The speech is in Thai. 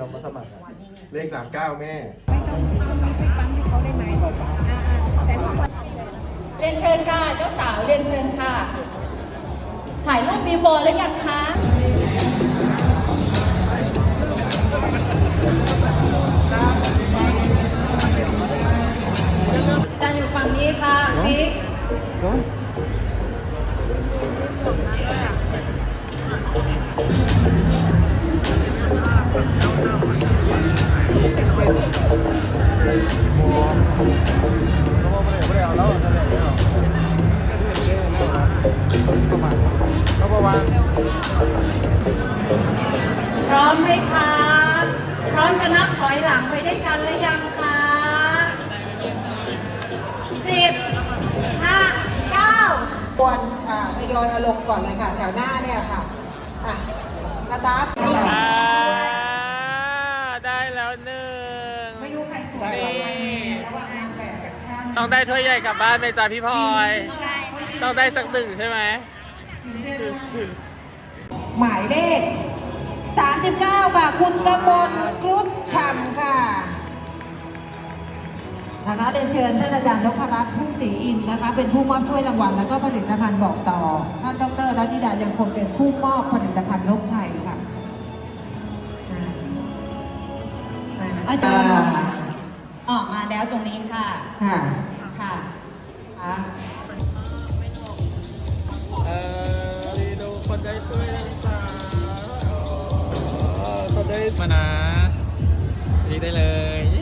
สมัครอะเลขสามเก้าแม่ไม่ต้องไปปั๊มให้เขาได้ไหมอ่าๆแต่ว่าเรียนเชิญค่ะ เจ้าสาวเรียนเชิญค่ะ ถ่ายรูปบีโฟแล้วยังคะจะอยู่ฝั่งนี้ค่ะบิ๊ก พร้อมไหมคะ พร้อมจะนับถอยหลังไปได้วยกันหรือยังคะสิบห้าเก้าควรอ่าทยอยเอาลงก่อนเลยค่ะ แถวหน้าเนี่ยค่ะ อะกระดับอ่าได้แล้วหนึ่ง ไม่รู้ใครสวยกว่าใครระหว่างนางแบบกับช่างต้องได้ถ้วยใหญ่กลับบ้านไหมจ๊ะพี่พลอย ต้องได้สักหนึ่งใช่ไหม หมายเลข 39 ค่ะ คุณกมลครุฑฉ่ำค่ะ นะคะเรียนเชิญท่านอาจารย์นพรัตน์พุ่งศรีอินทร์นะคะ เป็นผู้มอบถ้วยรางวัล แล้วก็ผลิตภัณฑ์บอกต่อ ท่านดรรัตนิดายังคงเป็นผู้มอบผลิตภัณฑ์ อาจารย์ออกมาแล้วตรงนี้ค่ะ ค่ะ ค่ะค่ะเออดีดูคนได้ถ้วยนะจ๊ะคนได้มานะนี่ได้เลย